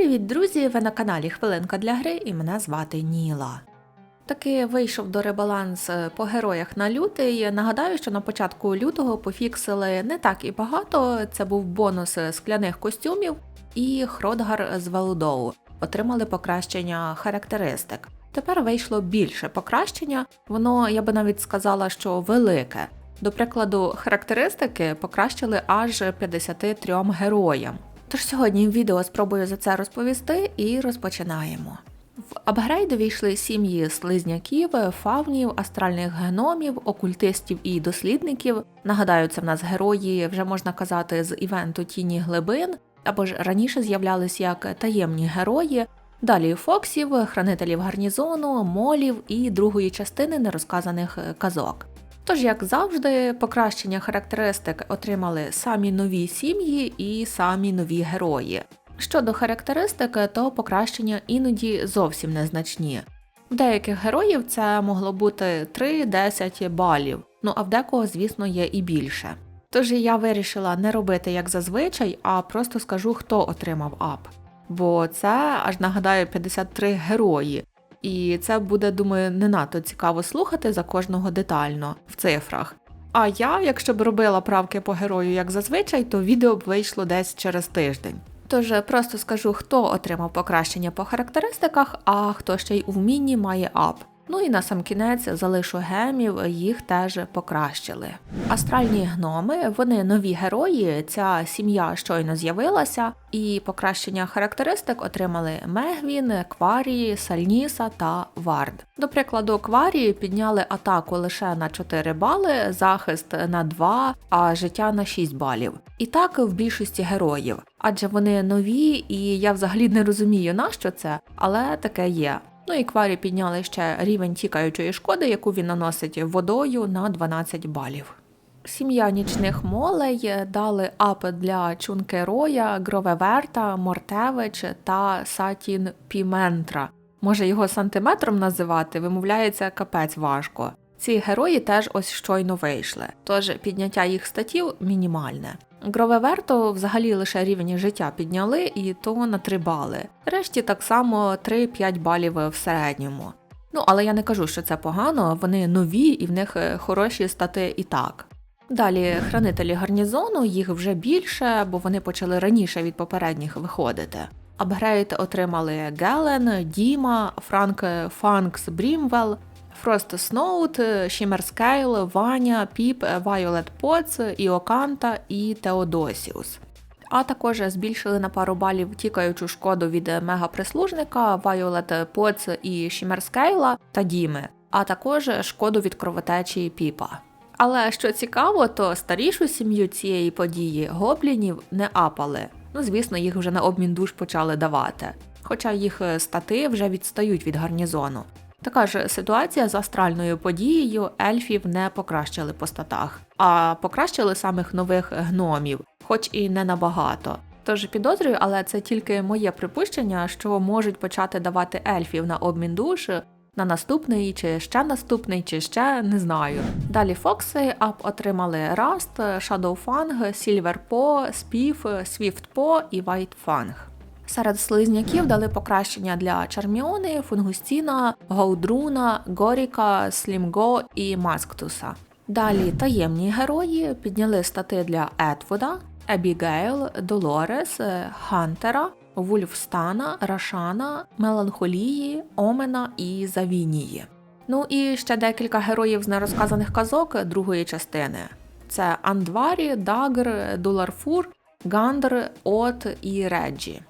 Привіт, друзі! Ви на каналі Хвилинка для гри і мене звати Ніла. Таки вийшов до ребаланс е, по героях на лютий. Нагадаю, що на початку лютого пофіксили не так і багато. Це був бонус скляних костюмів і Хродгар з Валудоу. Отримали покращення характеристик. Тепер вийшло більше покращення, воно я би навіть сказала, що велике. До прикладу, характеристики покращили аж 53 героям. Тож сьогодні в відео спробую за це розповісти і розпочинаємо. В апгрейди війшли сім'ї слизняків, фавнів, астральних геномів, окультистів і дослідників. Нагадаю, це в нас герої, вже можна казати, з івенту Тіні Глибин, або ж раніше з'являлись як таємні герої. Далі Фоксів, хранителів гарнізону, молів і другої частини нерозказаних казок. Тож, як завжди, покращення характеристик отримали самі нові сім'ї і самі нові герої. Щодо характеристик, то покращення іноді зовсім незначні. В деяких героїв це могло бути 3-10 балів, ну а в декого, звісно, є і більше. Тож я вирішила не робити як зазвичай, а просто скажу, хто отримав ап. Бо це аж нагадаю 53 герої, і це буде, думаю, не надто цікаво слухати за кожного детально в цифрах. А я, якщо б робила правки по герою як зазвичай, то відео б вийшло десь через тиждень. Тож просто скажу, хто отримав покращення по характеристиках, а хто ще й у вмінні має ап. Ну і на сам кінець залишу гемів, їх теж покращили. Астральні гноми, вони нові герої. Ця сім'я щойно з'явилася, і покращення характеристик отримали Мегвін, Кварі, Сальніса та Вард. До прикладу, Кварі підняли атаку лише на 4 бали, захист на 2, а життя на 6 балів. І так в більшості героїв, адже вони нові, і я взагалі не розумію, на що це, але таке є. Ну і кварі підняли ще рівень тікаючої шкоди, яку він наносить водою на 12 балів. Сім'я нічних молей дали апи для Чункероя, Гровеверта, Мортевич та Сатін Піментра. Може його сантиметром називати, вимовляється капець важко. Ці герої теж ось щойно вийшли, тож підняття їх статів мінімальне. Гровеверто взагалі лише рівень життя підняли і то на 3 бали. Решті так само 3-5 балів в середньому. Ну, але я не кажу, що це погано, вони нові і в них е, хороші стати і так. Далі хранителі гарнізону, їх вже більше, бо вони почали раніше від попередніх виходити. Апгрейд отримали Гелен, Діма, Франк Фанкс Брімвелл, Фрост Сноут, Шімерскейл, Ваня, Піп, Вайолет Поц, Іоканта і Теодосіус. А також збільшили на пару балів тікаючу шкоду від мегаприслужника Вайолет Поц і Шімерскейла та Діми, а також шкоду від кровотечі Піпа. Але що цікаво, то старішу сім'ю цієї події гоблінів не апали. Ну, звісно, їх вже на обмін душ почали давати. Хоча їх стати вже відстають від гарнізону. Така ж ситуація з астральною подією ельфів не покращили по статах, а покращили самих нових гномів, хоч і не набагато. Тож підозрюю, але це тільки моє припущення, що можуть почати давати ельфів на обмін душ на наступний, чи ще наступний, чи ще не знаю. Далі Фокси ап отримали Rust, Shadowfang, Silverpo, Спів, Swiftpo і Whitefang. Серед слизняків дали покращення для Чарміони, Фунгустіна, Гоудруна, Горіка, Слімго і Масктуса. Далі таємні герої підняли стати для Етвуда, Ебігейл, Долорес, Хантера, Вульфстана, Рашана, Меланхолії, Омена і Завінії. Ну і ще декілька героїв з нерозказаних казок другої частини: це Андварі, Дагр, Дуларфур, Гандр, От і Реджі.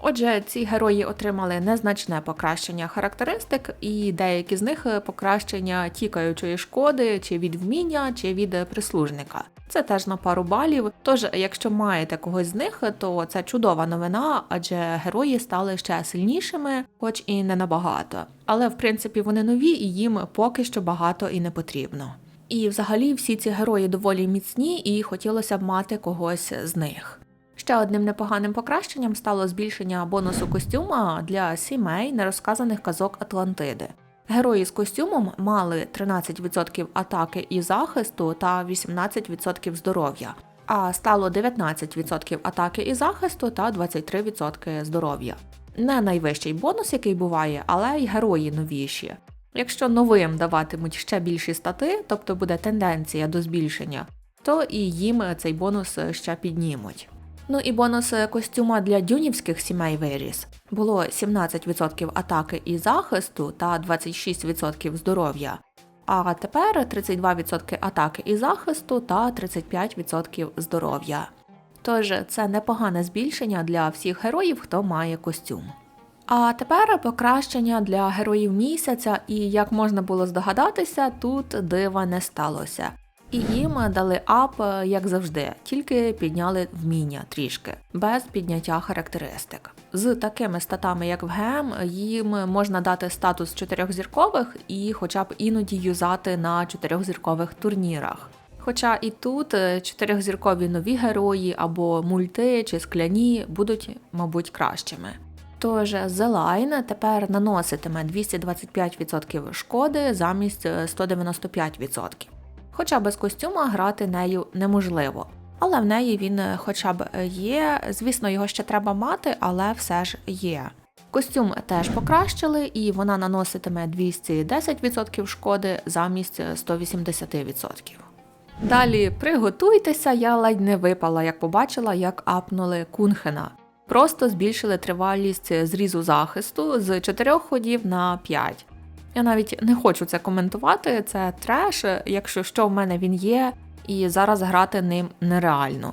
Отже, ці герої отримали незначне покращення характеристик, і деякі з них покращення тікаючої шкоди, чи від вміння, чи від прислужника. Це теж на пару балів. Тож, якщо маєте когось з них, то це чудова новина, адже герої стали ще сильнішими, хоч і не набагато. Але в принципі вони нові і їм поки що багато і не потрібно. І взагалі всі ці герої доволі міцні, і хотілося б мати когось з них. Ще одним непоганим покращенням стало збільшення бонусу костюма для сімей нерозказаних казок Атлантиди. Герої з костюмом мали 13% атаки і захисту та 18% здоров'я. а стало 19% атаки і захисту та 23% здоров'я. Не найвищий бонус, який буває, але й герої новіші. Якщо новим даватимуть ще більші стати, тобто буде тенденція до збільшення, то і їм цей бонус ще піднімуть. Ну і бонус костюма для дюнівських сімей виріс. Було 17% атаки і захисту та 26% здоров'я. А тепер 32% атаки і захисту та 35% здоров'я. Тож це непогане збільшення для всіх героїв, хто має костюм. А тепер покращення для героїв місяця, і як можна було здогадатися, тут дива не сталося. І їм дали ап, як завжди, тільки підняли вміння трішки, без підняття характеристик. З такими статами, як в ГМ, їм можна дати статус чотирьохзіркових і хоча б іноді юзати на чотирьохзіркових турнірах. Хоча і тут чотирьохзіркові нові герої або мульти чи скляні будуть, мабуть, кращими. Тож The Line тепер наноситиме 225% шкоди замість 195%. Хоча без костюма грати нею неможливо. Але в неї він хоча б є. Звісно, його ще треба мати, але все ж є. Костюм теж покращили, і вона наноситиме 210% шкоди замість 180%. Далі приготуйтеся, я ледь не випала, як побачила, як апнули Кунхена. Просто збільшили тривалість зрізу захисту з 4 ходів на 5. Я навіть не хочу це коментувати, це треш, якщо що в мене він є, і зараз грати ним нереально.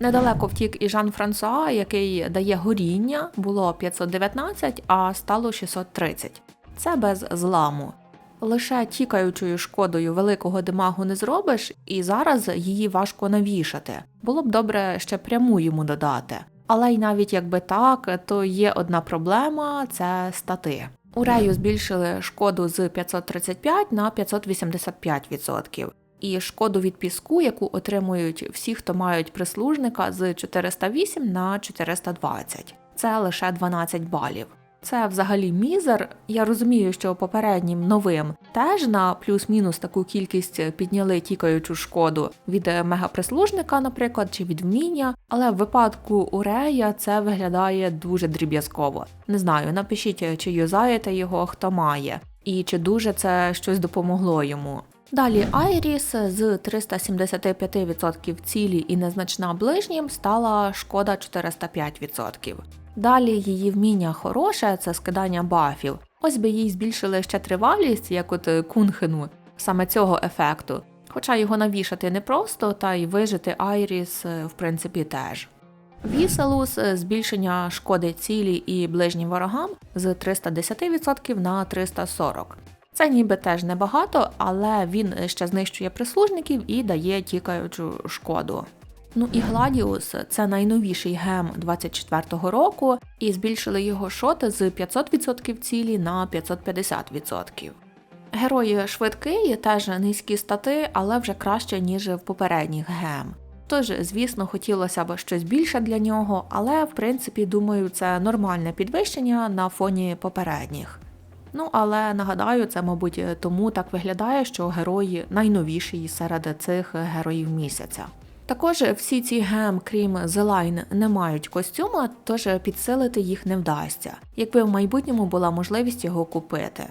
Недалеко втік і Жан Франсуа, який дає горіння, було 519, а стало 630. Це без зламу. Лише тікаючою шкодою великого демагу не зробиш, і зараз її важко навішати. Було б добре ще пряму йому додати. Але й навіть якби так, то є одна проблема це стати. У Рею збільшили шкоду з 535 на 585%. І шкоду від піску, яку отримують всі, хто мають прислужника з 408 на 420. Це лише 12 балів. Це взагалі мізер. Я розумію, що попереднім новим теж на плюс-мінус таку кількість підняли тікаючу шкоду від мегаприслужника, наприклад, чи від вміння, але в випадку Урея це виглядає дуже дріб'язково. Не знаю, напишіть, чи юзаєте його, хто має, і чи дуже це щось допомогло йому. Далі Айріс з 375% цілі і незначна ближнім стала шкода 405%. Далі її вміння хороше це скидання бафів. Ось би їй збільшили ще тривалість, як от кунхену, саме цього ефекту. Хоча його навішати непросто, та й вижити Айріс, в принципі, теж. Віселус збільшення шкоди цілі і ближнім ворогам з 310% на 340%. Це ніби теж небагато, але він ще знищує прислужників і дає тікаючу шкоду. Ну і Гладіус це найновіший гем 24-го року, і збільшили його шоти з 500% цілі на 550%. Герої швидкий, теж низькі стати, але вже краще, ніж в попередніх гем. Тож, звісно, хотілося б щось більше для нього, але в принципі, думаю, це нормальне підвищення на фоні попередніх. Ну, але нагадаю, це, мабуть, тому так виглядає, що герої найновіші серед цих героїв місяця. Також всі ці гем, крім The Line, не мають костюма, тож підсилити їх не вдасться, якби в майбутньому була можливість його купити.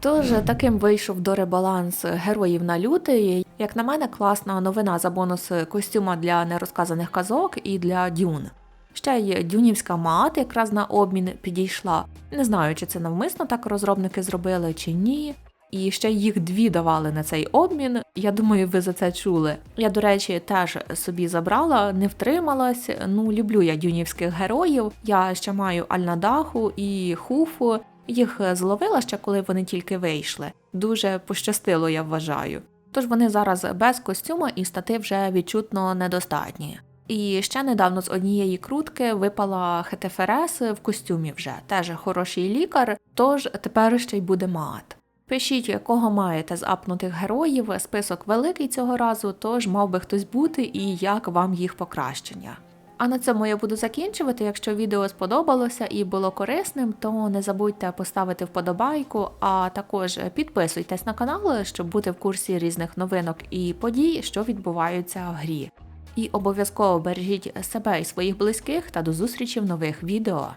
Тож таким вийшов до ребаланс героїв на лютий. Як на мене, класна новина за бонус костюма для нерозказаних казок і для дюн. Ще й дюнівська мат якраз на обмін підійшла. Не знаю, чи це навмисно так розробники зробили чи ні. І ще їх дві давали на цей обмін. Я думаю, ви за це чули. Я, до речі, теж собі забрала, не втрималась. Ну, люблю я дюнівських героїв. Я ще маю Альнадаху і Хуфу. Їх зловила ще, коли вони тільки вийшли. Дуже пощастило, я вважаю. Тож вони зараз без костюма і стати вже відчутно недостатні. І ще недавно з однієї крутки випала Хетеферес в костюмі вже, теж хороший лікар, тож тепер ще й буде мат. Пишіть, якого маєте з апнутих героїв, список великий цього разу, тож мав би хтось бути і як вам їх покращення. А на цьому я буду закінчувати. Якщо відео сподобалося і було корисним, то не забудьте поставити вподобайку, а також підписуйтесь на канал, щоб бути в курсі різних новинок і подій, що відбуваються в грі. І обов'язково бережіть себе і своїх близьких та до зустрічі в нових відео.